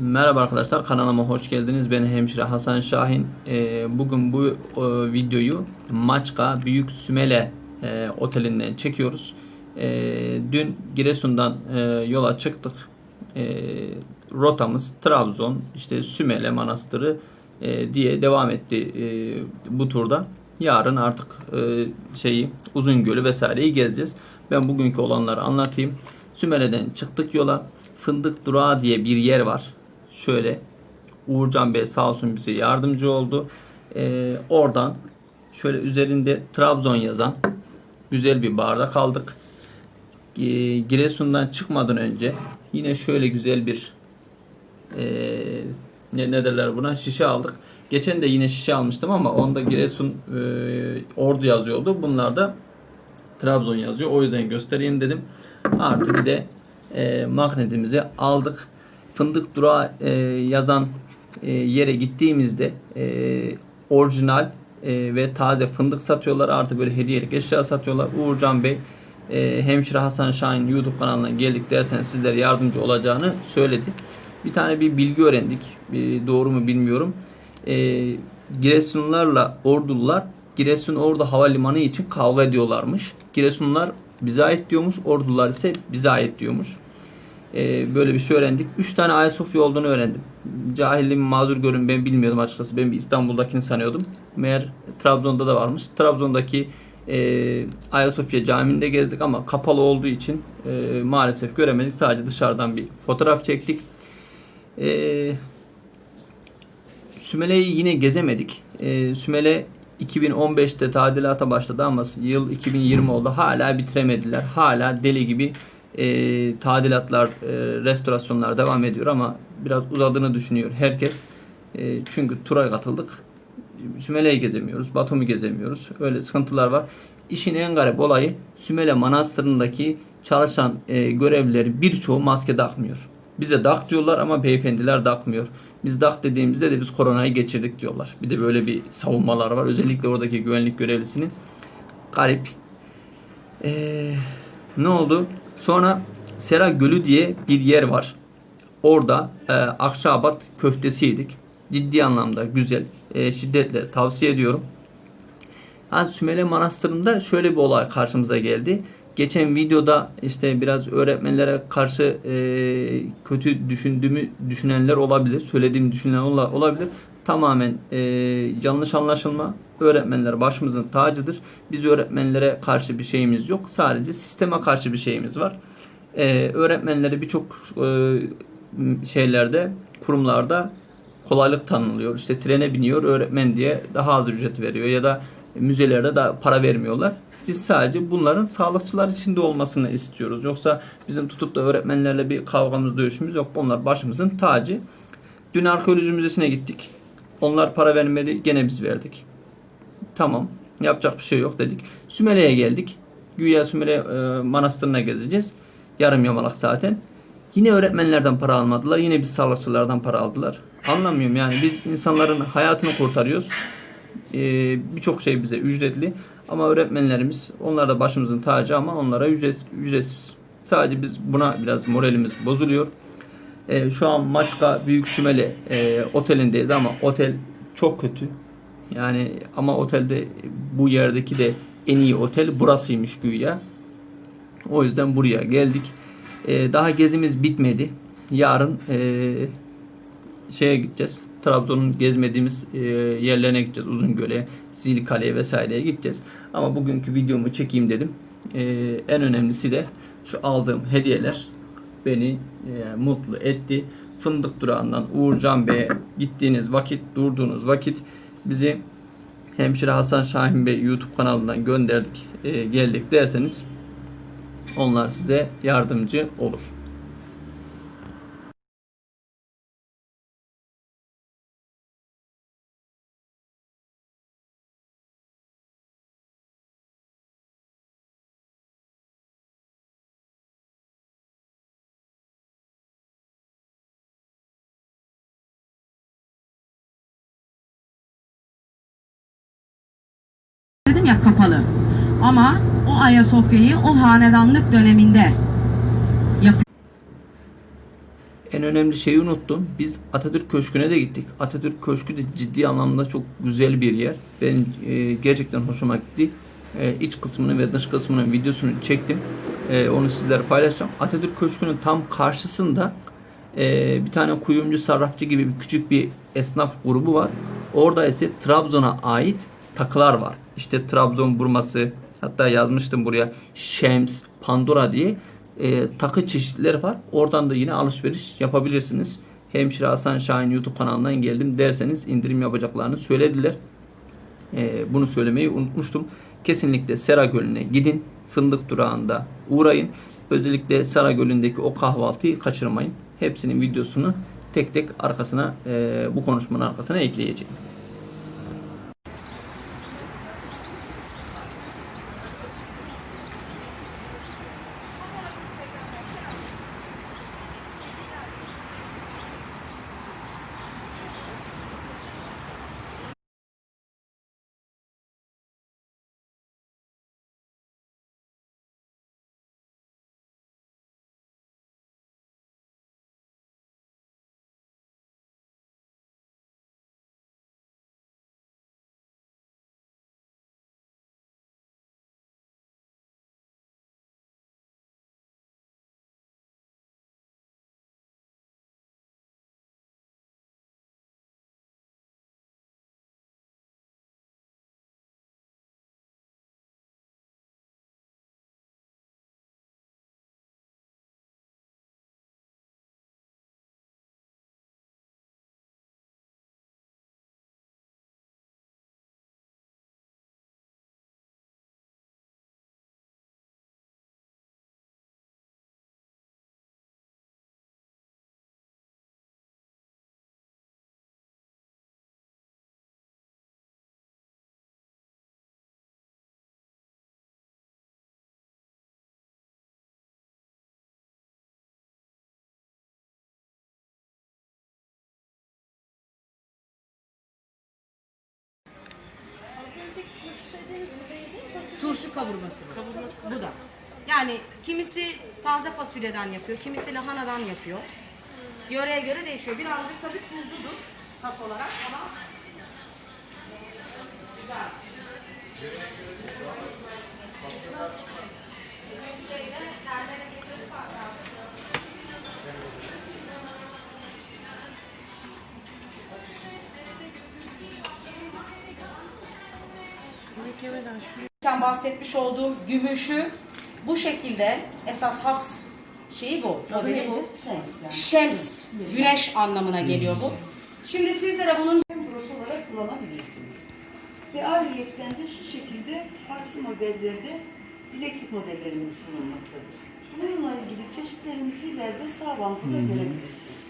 Merhaba arkadaşlar kanalıma hoş geldiniz. Ben hemşire Hasan Şahin. Ee, bugün bu e, videoyu Maçka Büyük Sümele e, Otelinden çekiyoruz. E, dün Giresun'dan e, yola çıktık. E, rotamız Trabzon, işte Sümele Manastırı diye devam etti bu turda. Yarın artık şeyi Uzungöl'ü vesaireyi gezeceğiz. Ben bugünkü olanları anlatayım. Sümele'den çıktık yola. Fındık Durağı diye bir yer var. Şöyle Uğurcan Bey sağ olsun bize yardımcı oldu. Ee, oradan şöyle üzerinde Trabzon yazan güzel bir barda kaldık. Ee, Giresun'dan çıkmadan önce yine şöyle güzel bir ee, ne, ne derler buna şişe aldık. Geçen de yine şişe almıştım ama onda Giresun e, Ordu yazıyordu. Bunlar da Trabzon yazıyor. O yüzden göstereyim dedim. Artı bir de e, magnetimizi aldık. Fındık durağı e, yazan e, yere gittiğimizde e, orijinal e, ve taze fındık satıyorlar. Artı böyle hediyelik eşya satıyorlar. Uğurcan Bey e, Hemşire Hasan Şahin YouTube kanalına geldik derseniz sizlere yardımcı olacağını söyledi. Bir tane bir bilgi öğrendik. Bir, doğru mu bilmiyorum. E, Giresunlarla Ordulular Giresun Ordu Havalimanı için kavga ediyorlarmış. Giresunlar bize ait diyormuş. Ordular ise bize ait diyormuş. Ee, böyle bir şey öğrendik. 3 tane Ayasofya olduğunu öğrendim. Cahilliğimi mazur görün ben bilmiyordum açıkçası. Ben bir İstanbul'dakini sanıyordum. Meğer Trabzon'da da varmış. Trabzon'daki e, Ayasofya Camii'nde gezdik ama kapalı olduğu için e, maalesef göremedik. Sadece dışarıdan bir fotoğraf çektik. E, Sümele'yi yine gezemedik. E, Sümele 2015'te tadilata başladı ama yıl 2020 oldu. Hala bitiremediler. Hala deli gibi e, tadilatlar, e, restorasyonlar devam ediyor ama biraz uzadığını düşünüyor herkes. E, çünkü tura katıldık. Sümele'yi gezemiyoruz, Batum'u gezemiyoruz. Öyle sıkıntılar var. İşin en garip olayı Sümele Manastırı'ndaki çalışan e, görevlilerin birçoğu maske takmıyor. Bize dak diyorlar ama beyefendiler takmıyor. Biz dak dediğimizde de biz koronayı geçirdik diyorlar. Bir de böyle bir savunmalar var. Özellikle oradaki güvenlik görevlisinin. Garip. Ee, ne oldu? Sonra Sera Gölü diye bir yer var. Orada e, Akçaabat köftesi yedik. Ciddi anlamda güzel. E, şiddetle tavsiye ediyorum. Ha, Sümele Manastırı'nda şöyle bir olay karşımıza geldi. Geçen videoda işte biraz öğretmenlere karşı e, kötü düşündüğümü düşünenler olabilir. Söylediğimi düşünen ola- olabilir. Tamamen e, yanlış anlaşılma. Öğretmenler başımızın tacıdır. Biz öğretmenlere karşı bir şeyimiz yok. Sadece sisteme karşı bir şeyimiz var. E, öğretmenlere birçok e, şeylerde, kurumlarda kolaylık tanınıyor. İşte trene biniyor öğretmen diye daha az ücret veriyor ya da müzelerde daha para vermiyorlar. Biz sadece bunların sağlıkçılar içinde olmasını istiyoruz. Yoksa bizim tutup da öğretmenlerle bir kavgamız, dövüşümüz yok. Onlar başımızın tacı. Dün arkeoloji müzesine gittik. Onlar para vermedi, gene biz verdik. Tamam, yapacak bir şey yok dedik. Sümele'ye geldik. Güya Sümele e, Manastırı'na gezeceğiz. Yarım yamalak zaten. Yine öğretmenlerden para almadılar. Yine biz sağlıkçılardan para aldılar. Anlamıyorum yani biz insanların hayatını kurtarıyoruz. Ee, Birçok şey bize ücretli. Ama öğretmenlerimiz onlar da başımızın tacı ama onlara ücret, ücretsiz. Sadece biz buna biraz moralimiz bozuluyor. Ee, şu an Maçka Büyük Sümele e, otelindeyiz ama otel çok kötü. Yani ama otelde bu yerdeki de en iyi otel burasıymış güya. O yüzden buraya geldik. Ee, daha gezimiz bitmedi. Yarın e, şeye gideceğiz. Trabzon'un gezmediğimiz e, yerlerine gideceğiz. Uzungöl'e, Zilkale'ye vesaireye gideceğiz. Ama bugünkü videomu çekeyim dedim. E, en önemlisi de şu aldığım hediyeler beni e, mutlu etti. Fındık durağından Uğurcan Bey'e gittiğiniz vakit, durduğunuz vakit bizi Hemşire Hasan Şahin Bey YouTube kanalından gönderdik, e, geldik derseniz onlar size yardımcı olur. Ya kapalı. Ama o Ayasofya'yı o hanedanlık döneminde yap En önemli şeyi unuttum. Biz Atatürk Köşkü'ne de gittik. Atatürk Köşkü de ciddi anlamda çok güzel bir yer. Benim e, gerçekten hoşuma gitti. E, iç kısmını ve dış kısmının videosunu çektim. E, onu sizlere paylaşacağım. Atatürk Köşkü'nün tam karşısında e, bir tane kuyumcu sarrafçı gibi bir küçük bir esnaf grubu var. Orada ise Trabzon'a ait takılar var. İşte Trabzon burması hatta yazmıştım buraya Şems, Pandora diye e, takı çeşitleri var. Oradan da yine alışveriş yapabilirsiniz. Hemşire Hasan Şahin YouTube kanalından geldim derseniz indirim yapacaklarını söylediler. E, bunu söylemeyi unutmuştum. Kesinlikle Sera Gölü'ne gidin. Fındık durağında uğrayın. Özellikle Sera Gölü'ndeki o kahvaltıyı kaçırmayın. Hepsinin videosunu tek tek arkasına e, bu konuşmanın arkasına ekleyeceğim. Turşu kavurması. bu. Bu da. Yani kimisi taze fasulyeden yapıyor, kimisi lahanadan yapıyor. Yöreye göre değişiyor. Birazcık tabii tuzludur tat olarak ama güzel. Ben bahsetmiş olduğum gümüşü bu şekilde esas has şeyi bu. Modeli bu. Şems. Güneş anlamına geliyor bu. Şimdi sizlere bunun broş olarak kullanabilirsiniz. Ve ayrıyetten de şu şekilde farklı modellerde bileklik modellerimiz bulunmaktadır. Bununla ilgili çeşitlerimizi ileride sağ bankoda görebilirsiniz.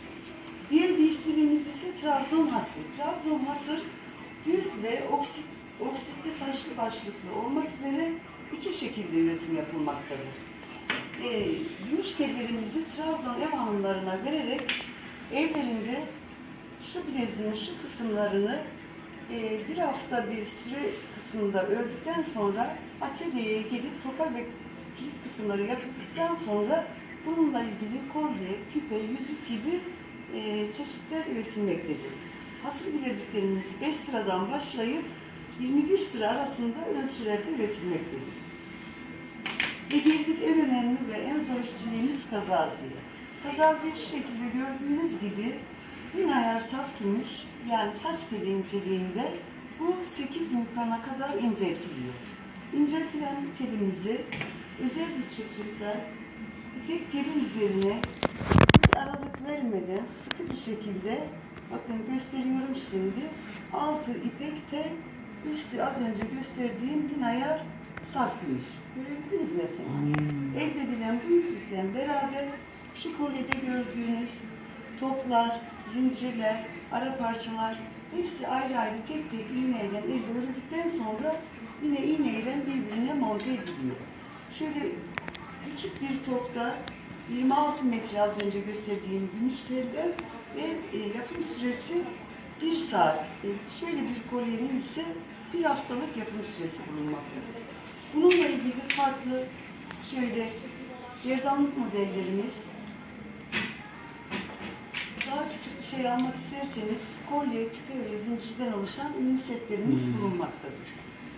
Diğer bir işlemimiz ise Trabzon hasır. Trabzon hasır düz ve oksit, oksitli taşlı başlıklı olmak üzere iki şekilde üretim yapılmaktadır. Ee, gümüş tellerimizi Trabzon ev hanımlarına vererek evlerinde şu bileziğin şu kısımlarını e, bir hafta bir süre kısmında ördükten sonra atölyeye gelip toka ve kilit kısımları yapıldıktan sonra bununla ilgili kolye, küpe, yüzük gibi e, çeşitler üretilmektedir. Hasır bileziklerimiz 5 sıradan başlayıp 21 sıra arasında ölçülerde üretilmektedir. Ve geldik en önemli ve en zor işçiliğimiz kazaziye. Kazaziye şu şekilde gördüğünüz gibi bin ayar saf gümüş yani saç teli inceliğinde bu 8 mikrona kadar inceltiliyor. İnceltilen telimizi özel bir çıklıkta ipek telin üzerine hiç aralık vermeden sıkı bir şekilde bakın gösteriyorum şimdi altı ipek tel üstü az önce gösterdiğim bin ayar saf gümüş. Görebildiniz mi efendim? Elde edilen büyüklükten beraber şu kolyede gördüğünüz toplar, zincirler, ara parçalar hepsi ayrı ayrı tek tek iğneyle elde örüldükten sonra yine iğneyle birbirine monte ediliyor. Şöyle küçük bir topta 26 metre az önce gösterdiğim gümüş telden ve e, yapım süresi 1 saat. E, şöyle bir kolyenin ise bir haftalık yapım süresi bulunmaktadır. Bununla ilgili farklı şöyle gerdanlık modellerimiz şey almak isterseniz kolye, küpe ve zincirden oluşan ünlü setlerimiz bulunmaktadır.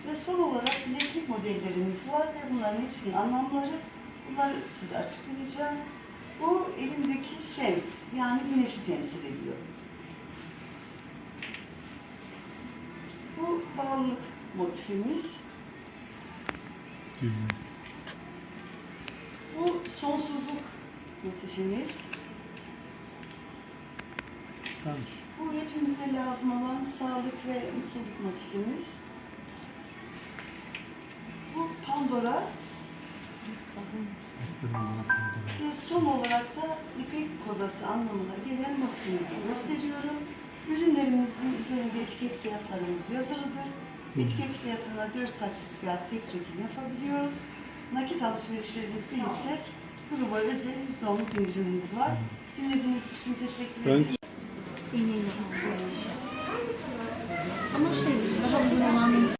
Ve son olarak bileklik modellerimiz var ve bunların hepsinin anlamları. Bunları size açıklayacağım. Bu elimdeki şems, yani güneşi temsil ediyor. Bu bağlılık motifimiz. Bu sonsuzluk motifimiz. Bu hepimize lazım olan sağlık ve mutluluk motifimiz. Bu Pandora. Ve son olarak da ipek kozası anlamına gelen motifimizi gösteriyorum. Ürünlerimizin üzerinde etiket fiyatlarımız yazılıdır. Etiket fiyatına 4 taksit fiyat tek çekim yapabiliyoruz. Nakit alışverişlerimizde ise gruba özel %10'luk indirimimiz var. Dinlediğiniz için teşekkür ederim. Ama şey